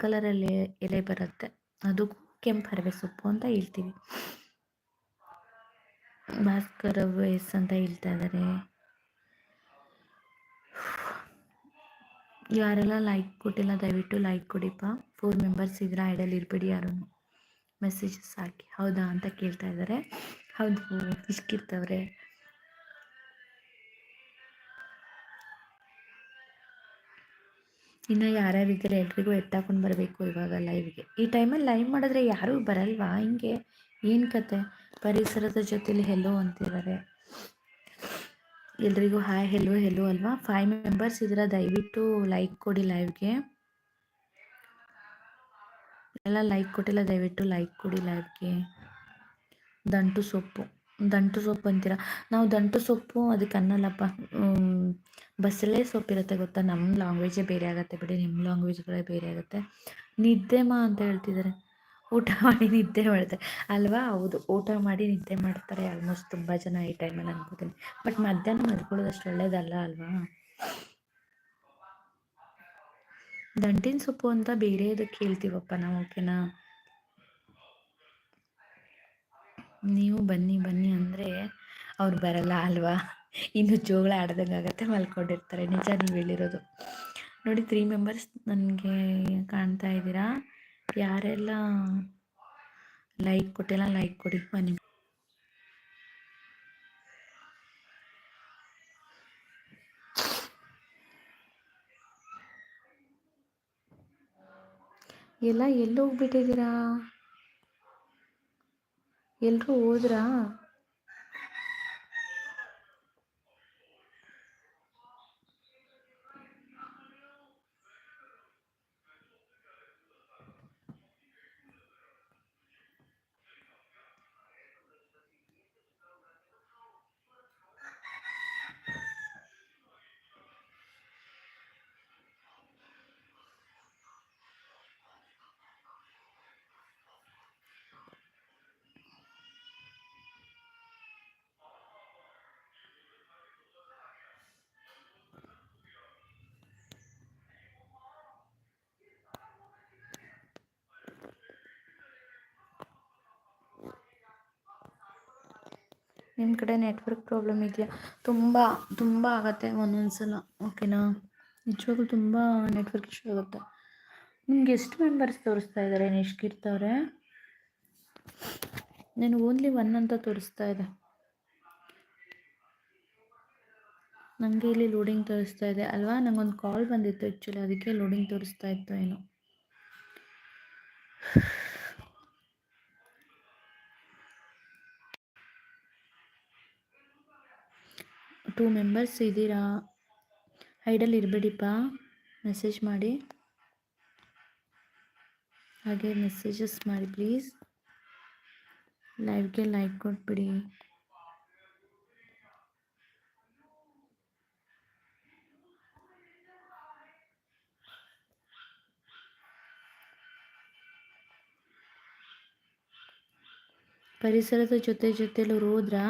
ಕಲರಲ್ಲಿ ಎಲೆ ಬರುತ್ತೆ. ಅದಕ್ಕೂ ಕೆಂಪು ಹರವೆ ಸೊಪ್ಪು ಅಂತ ಹೇಳ್ತೀವಿ. ಭಾಸ್ಕರ ವಯಸ್ ಅಂತ ಹೇಳ್ತಾ ಇದ್ದಾರೆ ಯಾರೆಲ್ಲ ಲೈಕ್ ಕೊಟ್ಟಿಲ್ಲ, ದಯವಿಟ್ಟು ಲೈಕ್ ಕೊಡಿಪ್ಪ. ಫೋರ್ ಮೆಂಬರ್ಸ್ ಇದ್ರೆ ಐಡಲ್ ಇರಬೇಡಿ ಯಾರು. ಮೆಸೇಜಸ್ ಹಾಕಿ. ಹೌದಾ ಅಂತ ಕೇಳ್ತಾ ಇದ್ದಾರೆ ಹೌದು ಇಷ್ಕಿರ್ತವ್ರೆ ಇನ್ನು ಯಾರ್ಯಾರು ಇದ್ದಾರೆ ಎಲ್ರಿಗೂ ಎತ್ತಾಕೊಂಡು ಬರಬೇಕು ಇವಾಗ ಲೈವ್ಗೆ ಈ ಟೈಮಲ್ಲಿ ಲೈವ್ ಮಾಡಿದ್ರೆ ಯಾರೂ ಬರಲ್ವಾ? ಹಿಂಗೆ ಏನು ಕತೆ? ಪರಿಸರದ ಜೊತೆಲಿ ಹೆಲೋ ಅಂತಿದ್ದಾರೆ. ಎಲ್ರಿಗೂ ಹಾಯ್ ಹೆಲೋ ಹೆಲೋ ಅಲ್ವಾ? ಫೈವ್ ಮೆಂಬರ್ಸ್ ಇದ್ರೆ ದಯವಿಟ್ಟು ಲೈಕ್ ಕೊಡಿ ಲೈವ್ಗೆ ಎಲ್ಲ ಲೈಕ್ ಕೊಟ್ಟಿಲ್ಲ, ದಯವಿಟ್ಟು ಲೈಕ್ ಕೊಡಿ ಲೈವ್ಗೆ ದಂಟು ಸೊಪ್ಪು. ದಂಟು ಸೊಪ್ಪು ಅಂತೀರ? ನಾವು ದಂಟು ಸೊಪ್ಪು ಅದಕ್ಕೆ ಅನ್ನಲ್ಲಪ್ಪ ಬಸಳೆ ಸೊಪ್ಪಿರುತ್ತೆ ಗೊತ್ತಾ? ನಮ್ಮ ಲ್ಯಾಂಗ್ವೇಜೇ ಬೇರೆ ಆಗುತ್ತೆ ಬಿಡಿ, ನಿಮ್ಮ ಲ್ಯಾಂಗ್ವೇಜ್ಗಳೇ ಬೇರೆ ಆಗುತ್ತೆ. ನಿದ್ದೆಮಾ ಅಂತ ಹೇಳ್ತಿದ್ದಾರೆ ಊಟ ಮಾಡಿ ನಿದ್ದೆ ಮಾಡ್ತಾರೆ. ಅಲ್ವಾ? ಹೌದು, ಊಟ ಮಾಡಿ ನಿದ್ದೆ ಮಾಡ್ತಾರೆ ಆಲ್ಮೋಸ್ಟ್ ತುಂಬ ಜನ ಈ ಟೈಮಲ್ಲಿ ಅನ್ಕೋತೀನಿ. ಬಟ್ ಮಧ್ಯಾಹ್ನ ಮಲ್ಕೊಳ್ಳೋದು ಅಷ್ಟು ಒಳ್ಳೇದಲ್ಲ ಅಲ್ವಾ? ದಂಟಿನ ಸೊಪ್ಪು ಅಂತ ಬೇರೆ ಇದಕ್ಕೆ ಹೇಳ್ತೀವಪ್ಪ ನಾವು ಓಕೆನಾ ನೀವು ಬನ್ನಿ ಬನ್ನಿ ಅಂದರೆ ಅವ್ರು ಬರಲ್ಲ ಅಲ್ವಾ? ಇನ್ನು ಜೋಗಳ ಆಡ್ದಂಗೆ ಆಗುತ್ತೆ ಮಲ್ಕೊಂಡಿರ್ತಾರೆ. ನಿಜ ನೀವು ಹೇಳಿರೋದು. ನೋಡಿ ತ್ರೀ ಮೆಂಬರ್ಸ್ ನನಗೆ ಕಾಣ್ತಾ ಇದ್ದೀರಾ? ಯಾರೆಲ್ಲ ಲೈಕ್ ಕೊಟ್ಟಿಲ್ಲ ಲೈಕ್ ಕೊಡಿ, ಬನ್ನಿ. ಎಲ್ಲ ಎಲ್ಲಿ ಹೋಗ್ಬಿಟ್ಟಿದ್ದೀರಾ? ಎಲ್ಲರೂ ಹೋದ್ರಾ? ನಿಮ್ಮ ಕಡೆ ನೆಟ್ವರ್ಕ್ ಪ್ರಾಬ್ಲಮ್ ಇದೆಯಾ? ತುಂಬ ತುಂಬ ಆಗುತ್ತೆ ಒಂದೊಂದು ಸಲ ಓಕೆನಾ ನಿಜವಾಗ್ಲೂ ತುಂಬ ನೆಟ್ವರ್ಕ್ ಇಶ್ಯೂ ಆಗುತ್ತೆ. ನಿಮ್ಗೆ ಎಷ್ಟು ಮೆಂಬರ್ಸ್ ತೋರಿಸ್ತಾ ಇದ್ದಾರೆ ನಿಷ್ಕಿರ್ತವ್ರೆ ನಾನು ಓನ್ಲಿ ಒನ್ ಅಂತ ತೋರಿಸ್ತಾ ಇದೆ. ನನಗೆ ಇಲ್ಲಿ ಲೋಡಿಂಗ್ ತೋರಿಸ್ತಾ ಇದೆ. ಅಲ್ವಾ? ನಂಗೊಂದು ಕಾಲ್ ಬಂದಿತ್ತು ಆ್ಯಕ್ಚುಲಿ ಅದಕ್ಕೆ ಲೋಡಿಂಗ್ ತೋರಿಸ್ತಾ ಇತ್ತು ಏನು. ಟೂ ಮೆಂಬರ್ಸ್ ಇದ್ದೀರಾ? ಐಡಲ್ ಇರಬೇಡಿಪ್ಪ. ಮೆಸೇಜ್ ಮಾಡಿ. ಹಾಗೆ ಮೆಸೇಜಸ್ ಮಾಡಿ ಪ್ಲೀಸ್. ಲೈವ್ಗೆ ಲೈಕ್ ಕೊಟ್ಬಿಡಿ. ಪರಿಸರದ ಜೊತೆ ಜೊತೆಲಿ ಹೋದ್ರಾ